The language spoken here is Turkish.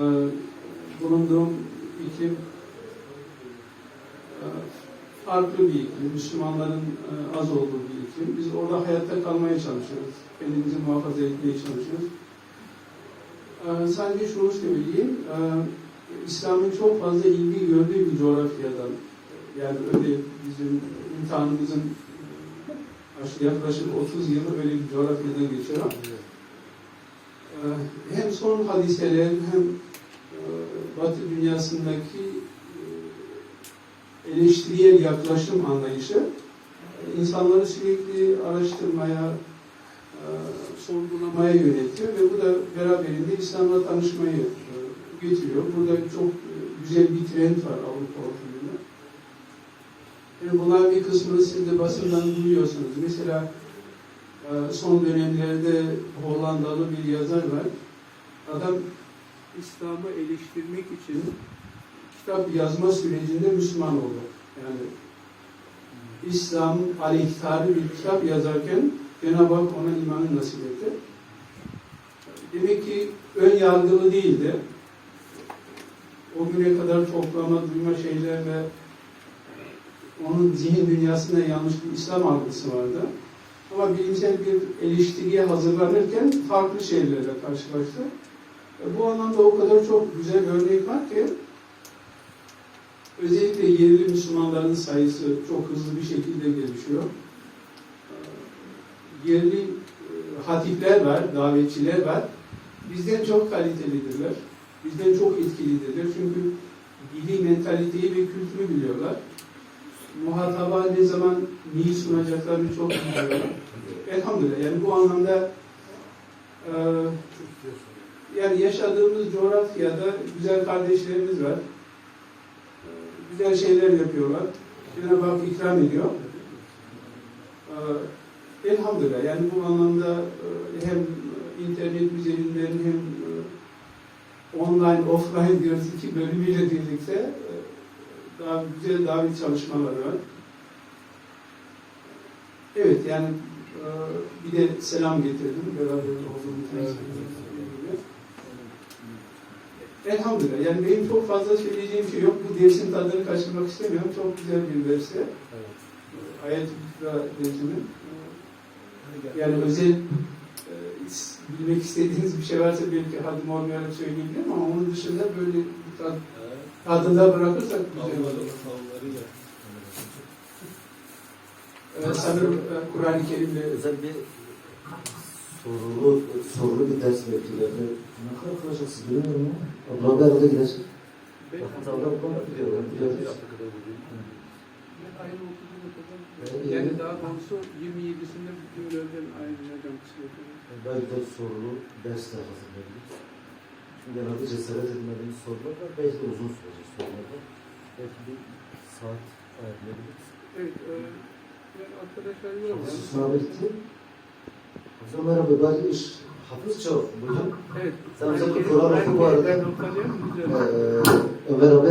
Ee, bulunduğum iklim e, farklı bir iklim, Müslümanların e, az olduğu bir iklim. Biz orada hayatta kalmaya çalışıyoruz, kendimizi muhafaza etmeye çalışıyoruz. Ee, sadece şunu söyleyeyim, e, İslam'ın çok fazla ilgi gördüğü bir coğrafyadan, yani öyle bizim imtihanımızın e, yaklaşık 30 yılı öyle bir coğrafyadan geçiyor. Hem son hadiseler hem e, Batı dünyasındaki e, eleştiriyel yaklaşım anlayışı e, insanları sürekli araştırmaya, e, sorgulamaya yöneltiyor ve bu da beraberinde İslam'la tanışmayı getiriyor. Burada çok güzel bir trend var Avrupa ortamında. Yani bunlar bir kısmını siz de basından duyuyorsunuz. Mesela son dönemlerde Hollandalı bir yazar var. Adam İslam'ı eleştirmek için kitap yazma sürecinde Müslüman oldu. Yani İslam aleyhtarı bir kitap yazarken Cenab-ı Hak ona imanı nasip etti. Demek ki ön yargılı değildi. O güne kadar toplama, duyma şeyler ve onun zihin dünyasında yanlış bir İslam algısı vardı. Ama bilimsel bir eleştiriye hazırlanırken farklı şeylerle karşılaştı. Bu anlamda o kadar çok güzel örnek var ki özellikle yerli Müslümanların sayısı çok hızlı bir şekilde gelişiyor. E, Yerli e, hatipler var, davetçiler var. Bizden çok kalitelidirler. Bizden çok etkilidirler. Çünkü dili, mentaliteyi ve kültürü biliyorlar. Muhataba ne zaman neyi sunacaklarını çok biliyorlar. Elhamdülillah. Yani bu anlamda e, yani yaşadığımız coğrafyada güzel kardeşlerimiz var. Güzel şeyler yapıyorlar. Cenab-ı Hak ikram ediyor. E, Elhamdülillah. Yani bu anlamda e, hem internet üzerinden hem e, online, offline diyoruz iki bölümüyle birlikte e, daha güzel davet çalışmaları var. Evet yani bir de selam getirdim beraber olduğumuz Elhamdülillah. Yani benim çok fazla söyleyeceğim şey yok. Bu dersin tadını kaçırmak istemiyorum. Çok güzel bir dersi. Ayet İkra dersinin. Yani özel e, bilmek istediğiniz bir şey varsa belki hadim olmayarak söyleyebilirim ama onun dışında böyle bir tad, tadında bırakırsak güzel olur. Ee, sanırım e, Kur'an-ı Kerim'le Özel bir sorulu, sorulu bir ders bekliyordu. Ne kadar kalacaksın bilmiyorum ya. Abla bir arada gidecek. Bakın bu kadar gidiyor. Gidiyoruz. Yani daha doğrusu 27'sinde bütün bölümlerin ayrılacağım kısmeti. Belki de sorulu ders de hazırlayabilir. Çünkü genelde cesaret etmediğimiz sorular var. Belki de uzun sürecek sorular var. Belki bir saat ayarlayabiliriz. Evet, e, yani arkadaşlar yok. Hafız sınav bitti. Hafız'a merhaba. Belki iş hafız çok. Buyurun. Evet. Bir Kur'an oku bu arada. Ee, Ömer abi